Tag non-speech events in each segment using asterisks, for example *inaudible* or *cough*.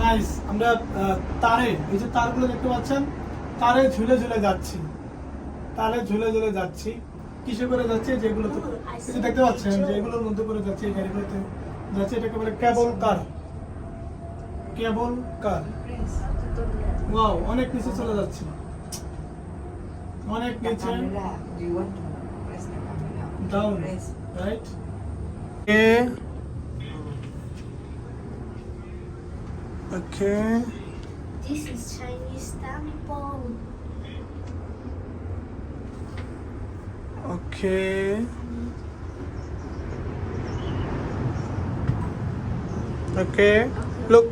Nice আমরা তারে এই যে তারগুলো দেখতে পাচ্ছেন তারে ঝুলে ঝুলে যাচ্ছি। তারে ঝুলে ঝুলে যাচ্ছি। কিসে করে যাচ্ছে? যেগুলো তো এই যে দেখতে পাচ্ছেন যে এগুলোর মধ্যে করে যাচ্ছে এই গাড়িগুলোতে যাচ্ছে এটাকে বলে কেবল কার কেবল কার ওয়াও অনেক নিচে চলে যাচ্ছে। অনেক নিচে। Down right you Okay. This is Chinese temple. Okay. Okay. Look.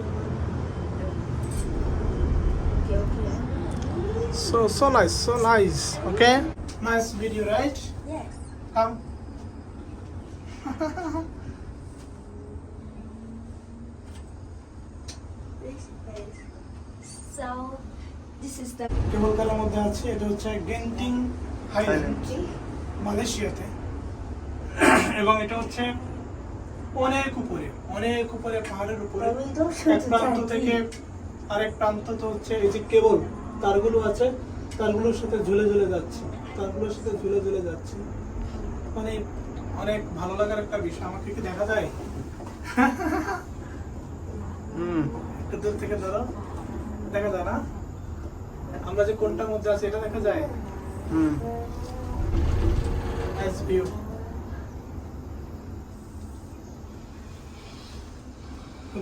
So so nice, so nice. Okay. Nice video, right? Yes. Come. *laughs* কারের মধ্যে আছে এটা হচ্ছে গেন্টিং হাইল্যান্ড মালয়েশিয়াতে এবং এটা হচ্ছে অনেক উপরে অনেক উপরে পাহাড়ের উপরে এক প্রান্ত থেকে আরেক প্রান্ত তো হচ্ছে এই যে কেবল তারগুলো আছে তারগুলোর সাথে ঝুলে ঝুলে যাচ্ছে তারগুলোর সাথে ঝুলে ঝুলে যাচ্ছে মানে অনেক ভালো লাগার একটা বিষয় আমাকে কি দেখা যায় হুম একটু দূর থেকে ধরো। দেখা যায় না? আমরা যে কোনটার মধ্যে আছি এটা দেখা যায়? হুম। নাইস ভিউ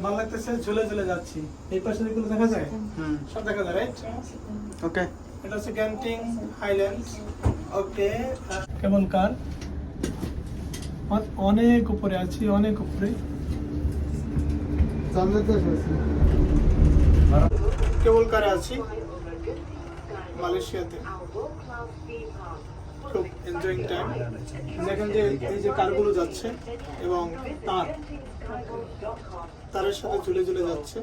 ভালো লাগতেছে ঝুলে ঝুলে যাচ্ছি। এই পাশে যেগুলো দেখা যায়? হুম। সব দেখা যায় রাইট ওকে। এটা হচ্ছে গ্যান্টিং হাইল্যান্ড ওকে কেবল কার? অনেক উপরে আছি অনেক উপরে। কেবল কারে আছি, মালয়েশিয়াতে। খুব এনজয়িং টাইম দেখেন যে এই যে কারগুলো যাচ্ছে এবং তার, তারের সাথে ঝুলে ঝুলে যাচ্ছে।